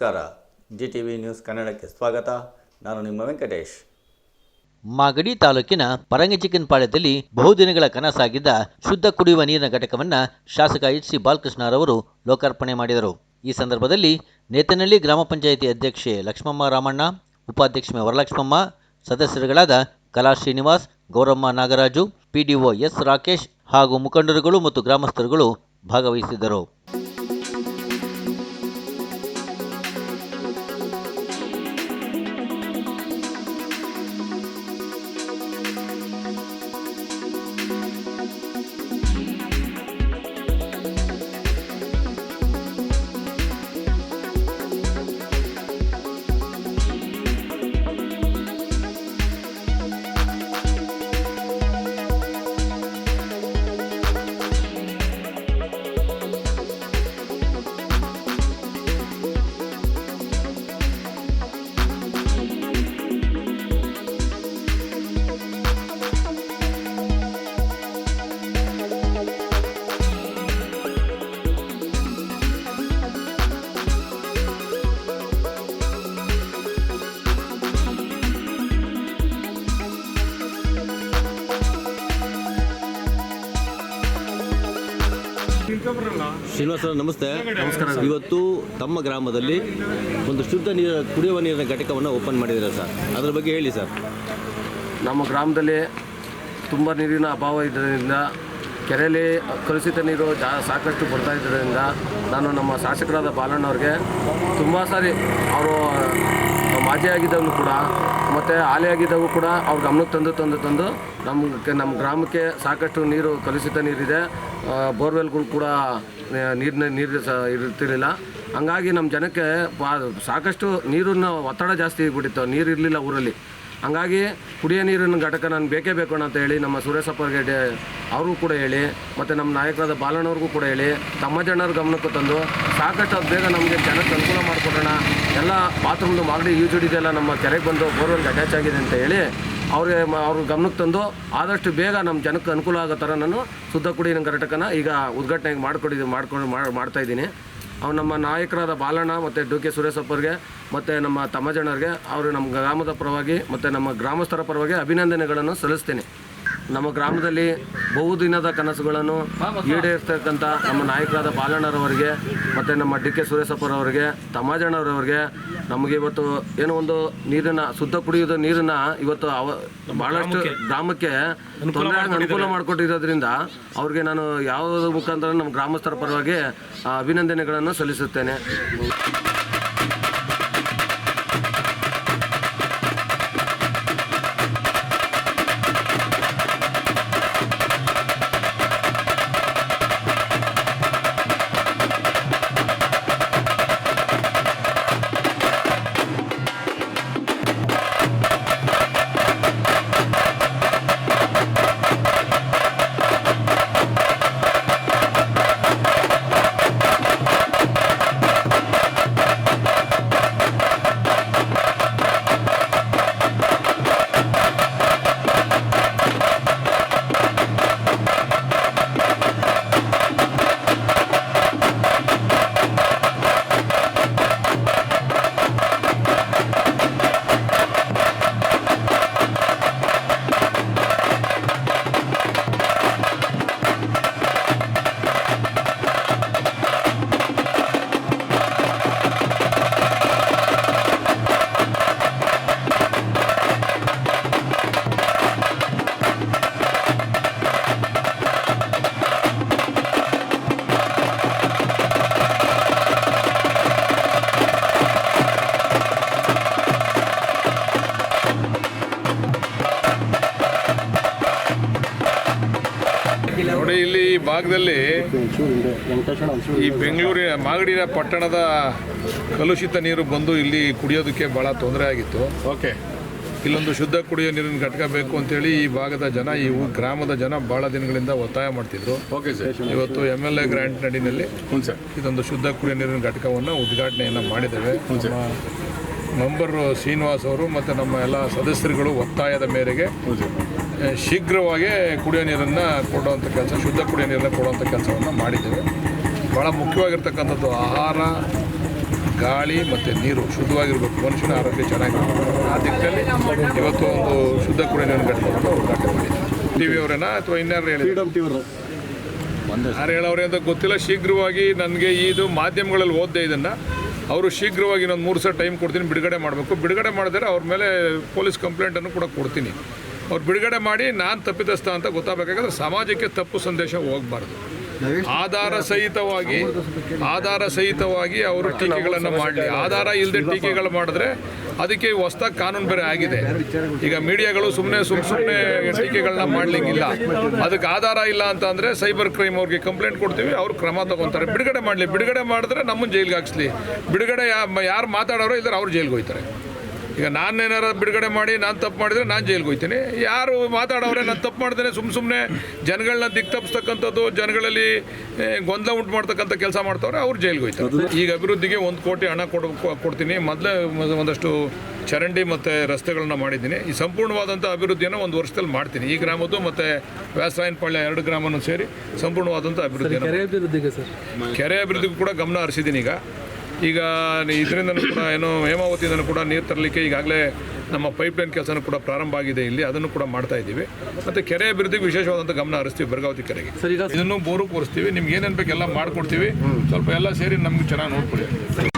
ನಮಸ್ಕಾರ. G T V news ಕನ್ನಡಕ್ಕೆ ಸ್ವಾಗತ. ನಾನು ನಿಮ್ಮ ವೆಂಕಟೇಶ್. ಮಾಗಡಿ ತಾಲೂಕಿನ ಪರಂಗಿಚಿಕ್ಕನಪಾಳ್ಯದಲ್ಲಿ ಬಹುದಿನಗಳ ಕನಸಾಗಿದ್ದ ಶುದ್ಧ ಕುಡಿಯುವ ನೀರಿನ ಘಟಕವನ್ನು ಶಾಸಕ ಎಚ್ ಸಿ ಬಾಲಕೃಷ್ಣರವರು ಲೋಕಾರ್ಪಣೆ ಮಾಡಿದರು. ಈ ಸಂದರ್ಭದಲ್ಲಿ ನೇತನಹಳ್ಳಿ ಗ್ರಾಮ ಪಂಚಾಯಿತಿ ಅಧ್ಯಕ್ಷೆ ಲಕ್ಷ್ಮಮ್ಮ ರಾಮಣ್ಣ, ಉಪಾಧ್ಯಕ್ಷೆ ವರಲಕ್ಷ್ಮಮ್ಮ, ಸದಸ್ಯರುಗಳಾದ ಕಲಾ ಶ್ರೀನಿವಾಸ್, ಗೌರಮ್ಮ ನಾಗರಾಜು ಪಿಡಿಒ ಎಸ್ ರಾಕೇಶ್ ಹಾಗೂ ಮುಖಂಡರುಗಳು ಮತ್ತು ಗ್ರಾಮಸ್ಥರುಗಳು ಭಾಗವಹಿಸಿದ್ದರು. ಶ್ರೀನಿವಾಸ ನಮಸ್ತೆ. ನಮಸ್ಕಾರ ಇವತ್ತು ತಮ್ಮ ಗ್ರಾಮದಲ್ಲಿ ಒಂದು ಶುದ್ಧ ನೀರ ಕುಡಿಯುವ ನೀರಿನ ಘಟಕವನ್ನು ಓಪನ್ ಮಾಡಿದ್ದೀರಾ ಸರ್. ಅದರ ಬಗ್ಗೆ ಹೇಳಿ ಸರ್. ನಮ್ಮ ಗ್ರಾಮದಲ್ಲಿ ತುಂಬ ನೀರಿನ ಅಭಾವ ಇದ್ದರಿಂದ ಕೆರೆಯಲ್ಲಿ ಕಲುಷಿತ ನೀರು ಜಾ ಸಾಕಷ್ಟು ಬರ್ತಾ ಇದ್ದರಿಂದ ನಾನು ನಮ್ಮ ಶಾಸಕರಾದ ಬಾಲಣ್ಣವ್ರಿಗೆ ತುಂಬ ಸಾರಿ ಅವರು ಮಾಜಿ ಆಗಿದ್ದವರು ಕೂಡ, ಮತ್ತು ಹಾಲಿ ಆಗಿದ್ದವು ಕೂಡ ಅವ್ರ ಗಮನಕ್ಕೆ ತಂದು ತಂದು ತಂದು ನಮಗೆ ನಮ್ಮ ಗ್ರಾಮಕ್ಕೆ ಸಾಕಷ್ಟು ನೀರು, ಕಲುಷಿತ ನೀರಿದೆ. ಬೋರ್ವೆಲ್ಗಳು ಕೂಡ ನೀರಿನ ನೀರು ಸಹ ಇರ್ತಿರಲಿಲ್ಲ. ಹಂಗಾಗಿ ನಮ್ಮ ಜನಕ್ಕೆ ಸಾಕಷ್ಟು ನೀರನ್ನು ಒತ್ತಡ ಜಾಸ್ತಿ ಆಗಿಬಿಟ್ಟಿತ್ತು. ನೀರು ಇರಲಿಲ್ಲ ಊರಲ್ಲಿ. ಹಂಗಾಗಿ ಕುಡಿಯೋ ನೀರಿನ ಘಟಕ ನಾನು ಬೇಕೇ ಬೇಕು ಅಂತ ಹೇಳಿ ನಮ್ಮ ಸುರೇಶಪ್ಪರಿಗೆ ಅವ್ರಿಗೂ ಕೂಡ ಹೇಳಿ, ಮತ್ತು ನಮ್ಮ ನಾಯಕರಾದ ಬಾಲಣ್ಣವ್ರಿಗೂ ಕೂಡ ಹೇಳಿ, ತಮ್ಮ ಜನರ ಗಮನಕ್ಕೂ ತಂದು ಸಾಕಷ್ಟು ಬೇಗ ನಮಗೆ ಜನಕ್ಕೆ ಅನುಕೂಲ ಮಾಡಿಕೊಡೋಣ. ಎಲ್ಲ ಬಾತ್ರೂಮ್ದು ಮಾಗಡಿ ಹಿಡಿದೆಲ್ಲ ನಮ್ಮ ಕೆರೆಗೆ ಬಂದು ಬೋರ್ವೆಲ್ಗೆ ಅಟ್ಯಾಚ್ ಆಗಿದೆ ಅಂತ ಹೇಳಿ ಅವ್ರಿಗೆ ಅವ್ರ ಗಮನಕ್ಕೆ ತಂದು ಆದಷ್ಟು ಬೇಗ ನಮ್ಮ ಜನಕ್ಕೆ ಅನುಕೂಲ ಆಗೋ ಥರ ನಾನು ಶುದ್ಧ ಕುಡಿಯ ಘಟಕನ ಈಗ ಉದ್ಘಾಟನೆ ಮಾಡಿಕೊಡಿದ್ದು ಮಾಡ್ಕೊಂಡು ಮಾಡ್- ಮಾಡ್ತಾ ಇದ್ದೀನಿ. ಅವ್ರು ನಮ್ಮ ನಾಯಕರಾದ ಬಾಲಣ್ಣ ಮತ್ತು ಡು ಕೆ ಸುರೇಶಪ್ಪರಿಗೆ ಮತ್ತು ನಮ್ಮ ತಮ್ಮಜಣ್ಣವ್ರಿಗೆ ಅವರು ನಮ್ಮ ಗ್ರಾಮದ ಪರವಾಗಿ ಮತ್ತು ನಮ್ಮ ಗ್ರಾಮಸ್ಥರ ಪರವಾಗಿ ಅಭಿನಂದನೆಗಳನ್ನು ಸಲ್ಲಿಸ್ತೇನೆ. ನಮ್ಮ ಗ್ರಾಮದಲ್ಲಿ ಬಹುದಿನದ ಕನಸುಗಳನ್ನು ಈಡೇರಿಸ್ತಕ್ಕಂಥ ನಮ್ಮ ನಾಯಕರಾದ ಬಾಲಣ್ಣರವರಿಗೆ ಮತ್ತು ನಮ್ಮ ಡಿ ಕೆ ಸುರೇಶಪ್ಪರವರಿಗೆ ತಮ್ಮಜಣ್ಣವರವರಿಗೆ ನಮಗೆ ಇವತ್ತು ಏನೋ ಒಂದು ನೀರನ್ನು ಶುದ್ಧ ಕುಡಿಯೋದು ನೀರನ್ನು ಇವತ್ತು ಅವ ಭಾಳಷ್ಟು ಗ್ರಾಮಕ್ಕೆ. ತೊಂದರೆ ಅನುಕೂಲ ಮಾಡಿಕೊಟ್ಟಿರೋದ್ರಿಂದ ಅವ್ರಿಗೆ ನಾನು ಯಾವ ಮುಖಾಂತರ ನಮ್ಮ ಗ್ರಾಮಸ್ಥರ ಪರವಾಗಿ ಅಭಿನಂದನೆಗಳನ್ನು ಸಲ್ಲಿಸುತ್ತೇನೆ. ನೋಡಿ ಇಲ್ಲಿ ಈ ಭಾಗದಲ್ಲಿ ಈ ಬೆಂಗಳೂರಿನ ಮಾಗಡಿನ ಪಟ್ಟಣದ ಕಲುಷಿತ ನೀರು ಬಂದು ಇಲ್ಲಿ ಕುಡಿಯೋದಕ್ಕೆ ಬಹಳ ತೊಂದರೆ ಆಗಿತ್ತು. ಓಕೆ. ಇಲ್ಲೊಂದು ಶುದ್ಧ ಕುಡಿಯೋ ನೀರಿನ ಘಟಕ ಬೇಕು ಅಂತೇಳಿ ಈ ಭಾಗದ ಜನ ಈ ಊ- ಗ್ರಾಮದ ಜನ ಬಹಳ ದಿನಗಳಿಂದ ಒತ್ತಾಯ ಮಾಡ್ತಿದ್ರು. Okay sir. ಇವತ್ತು ಎಂ ಎಲ್ ಎ ಗ್ರಾಂಟ್ ನಡಿನಲ್ಲಿ ಹ್ಞೂ ಸರ್. ಇದೊಂದು ಶುದ್ಧ ಕುಡಿಯೋ ನೀರಿನ ಘಟಕವನ್ನು ಉದ್ಘಾಟನೆಯನ್ನು ಮಾಡಿದ್ದೇವೆ. ಮೆಂಬರ್ ನಮ್ಮ ಮೆಂಬರು ಶ್ರೀನಿವಾಸ್ ಅವರು ಮತ್ತು ನಮ್ಮ ಎಲ್ಲ ಸದಸ್ಯರುಗಳು ಒತ್ತಾಯದ ಮೇರೆಗೆ ಹ್ಞೂ ಸರ್. ಆ, ಶೀಘ್ರವಾಗಿ ಕುಡಿಯೋ ನೀರನ್ನು ಕೊಡುವಂಥ ಕೆಲಸ ಶುದ್ಧ ಕುಡಿಯೋ ನೀರನ್ನು ಕೊಡುವಂಥ ಕೆಲಸವನ್ನು ಮಾಡಿದ್ದೇವೆ. ಭಾಳ ಮುಖ್ಯವಾಗಿರ್ತಕ್ಕಂಥದ್ದು ಆಹಾರ ಗಾಳಿ ಮತ್ತು ನೀರು ಶುದ್ಧವಾಗಿರಬೇಕು. ಮನುಷ್ಯನ ಆರೋಗ್ಯ ಚೆನ್ನಾಗಿರಬೇಕು. ಆ ದಿಕ್ಕಲ್ಲಿ ಇವತ್ತು ಒಂದು ಶುದ್ಧ ಕುಡಿಯೋ ನೀರಿನ ಘಟಕವನ್ನು ಉದ್ಘಾಟನೆ ಮಾಡಿದ್ದೀವಿ ಟಿ ವಿ ಅವರೇನಾ ಅಥವಾ ಇನ್ಯಾರು ಹೇಳಿ ಯಾರು ಹೇಳೋರೆ ಅಂತ ಗೊತ್ತಿಲ್ಲ. ಶೀಘ್ರವಾಗಿ ನನಗೆ ಇದು ಮಾಧ್ಯಮಗಳಲ್ಲಿ ಓದ್ದೆ ಇದನ್ನು. ಅವರು ಶೀಘ್ರವಾಗಿ ಇನ್ನೊಂದು ಮೂರು ಸಲ ಟೈಮ್ ಕೊಡ್ತೀನಿ ಬಿಡುಗಡೆ ಮಾಡಬೇಕು. ಬಿಡುಗಡೆ ಮಾಡಿದರೆ ಅವ್ರ ಮೇಲೆ ಪೊಲೀಸ್ ಕಂಪ್ಲೇಂಟನ್ನು ಕೂಡ ಕೊಡ್ತೀನಿ. ಅವ್ರು ಬಿಡುಗಡೆ ಮಾಡಿ ನಾನು ತಪ್ಪಿತಸ್ಥ ಅಂತ ಗೊತ್ತಾಗಬೇಕಾದ್ರೆ ಸಮಾಜಕ್ಕೆ ತಪ್ಪು ಸಂದೇಶ ಹೋಗಬಾರ್ದು. ಆಧಾರ ಸಹಿತವಾಗಿ ಆಧಾರ ಸಹಿತವಾಗಿ ಅವರು ಟೀಕೆಗಳನ್ನು ಮಾಡಲಿ. ಆಧಾರ ಇಲ್ಲದೆ ಟೀಕೆಗಳು ಮಾಡಿದ್ರೆ ಅದಕ್ಕೆ ಹೊಸದಾಗಿ ಕಾನೂನು ಬೇರೆ ಆಗಿದೆ. ಈಗ ಮೀಡಿಯಾಗಳು ಸುಮ್ಮನೆ ಸುಮ್ಮ ಸುಮ್ಮನೆ ಟೀಕೆಗಳನ್ನ ಮಾಡಲಿಕ್ಕಿಲ್ಲ. ಅದಕ್ಕೆ ಆಧಾರ ಇಲ್ಲ ಅಂತ ಅಂದರೆ ಸೈಬರ್ ಕ್ರೈಮ್ ಅವ್ರಿಗೆ ಕಂಪ್ಲೇಂಟ್ ಕೊಡ್ತೀವಿ ಅವ್ರು ಕ್ರಮ ತಗೊತಾರೆ. ಬಿಡುಗಡೆ ಮಾಡಲಿ. ಬಿಡುಗಡೆ ಮಾಡಿದ್ರೆ ನಮ್ಮನ್ನು ಜೈಲಿಗೆ ಹಾಕ್ಸ್ಲಿ. ಬಿಡುಗಡೆ ಯಾರು ಮಾತಾಡೋರೋ ಇದ್ದಾರೆ ಅವ್ರು ಜೈಲಿಗೆ ಹೋಗ್ತಾರೆ ಈಗ ನಾನು ಏನಾರ ಬಿಡುಗಡೆ ಮಾಡಿ ನಾನು ತಪ್ಪು ಮಾಡಿದರೆ ನಾನು ಜೈಲಿಗೆ ಹೋಗ್ತೀನಿ. ಯಾರು ಮಾತಾಡೋರೆ ನಾನು ತಪ್ಪು ಮಾಡಿದ್ರೆ ಸುಮ್ಮ ಸುಮ್ಮನೆ ಜನಗಳನ್ನ ದಿಕ್ಕ ತಪ್ಪಿಸ್ತಕ್ಕಂಥದ್ದು ಜನಗಳಲ್ಲಿ ಗೊಂದಲ ಉಂಟು ಮಾಡ್ತಕ್ಕಂಥ ಕೆಲಸ ಮಾಡ್ತವ್ರೆ ಅವ್ರು ಜೈಲಿಗೆ ಹೋಗ್ತಾರೆ. ಈಗ ಅಭಿವೃದ್ಧಿಗೆ ಒಂದು ಕೋಟಿ ಹಣ ಕೊಡ್ ಕೊಡ್ತೀನಿ. ಮೊದಲೇ ಒಂದಷ್ಟು ಚರಂಡಿ ಮತ್ತು ರಸ್ತೆಗಳನ್ನ ಮಾಡಿದ್ದೀನಿ. ಈ ಸಂಪೂರ್ಣವಾದಂಥ ಅಭಿವೃದ್ಧಿಯನ್ನು ಒಂದು ವರ್ಷದಲ್ಲಿ ಮಾಡ್ತೀನಿ. ಈ ಗ್ರಾಮದ್ದು ಮತ್ತು ವ್ಯಾಸರಾಯನಪಾಳ್ಯ ಎರಡು ಗ್ರಾಮನೂ ಸೇರಿ ಸಂಪೂರ್ಣವಾದಂಥ ಅಭಿವೃದ್ಧಿ ಕೆರೆ ಅಭಿವೃದ್ಧಿಗೆ ಸರ್. ಕೆರೆ ಅಭಿವೃದ್ಧಿಗೂ ಕೂಡ ಗಮನ ಹರಿಸಿದ್ದೀನಿ ಈಗ ಈಗ ಇದರಿಂದ ಕೂಡ ಏನು ಹೇಮಾವತಿಯಿಂದ ಕೂಡ ನೀರು ತರಲಿಕ್ಕೆ ಈಗಾಗಲೇ ನಮ್ಮ ಪೈಪ್ಲೈನ್ ಕೆಲಸನೂ ಕೂಡ ಪ್ರಾರಂಭ ಆಗಿದೆ ಇಲ್ಲಿ. ಅದನ್ನು ಕೂಡ ಮಾಡ್ತಾ ಇದ್ದೀವಿ. ಮತ್ತು ಕೆರೆ ಅಭಿವೃದ್ಧಿಗೆ ವಿಶೇಷವಾದಂಥ ಗಮನ ಹರಿಸ್ತೀವಿ ಬೆಳಗಾವತಿ ಕೆರೆಗೆ. ಸರಿ ಇದನ್ನು ಬೋರು ಕೂರಿಸ್ತೀವಿ. ನಿಮ್ಗೆ ಏನೇನು ಬೇಕೆಲ್ಲ ಮಾಡಿಕೊಡ್ತೀವಿ. ಸ್ವಲ್ಪ ಎಲ್ಲ ಸೇರಿ ನಮ್ಗೆ ಚೆನ್ನಾಗಿ ನೋಡ್ಕೊಳ್ಳಿ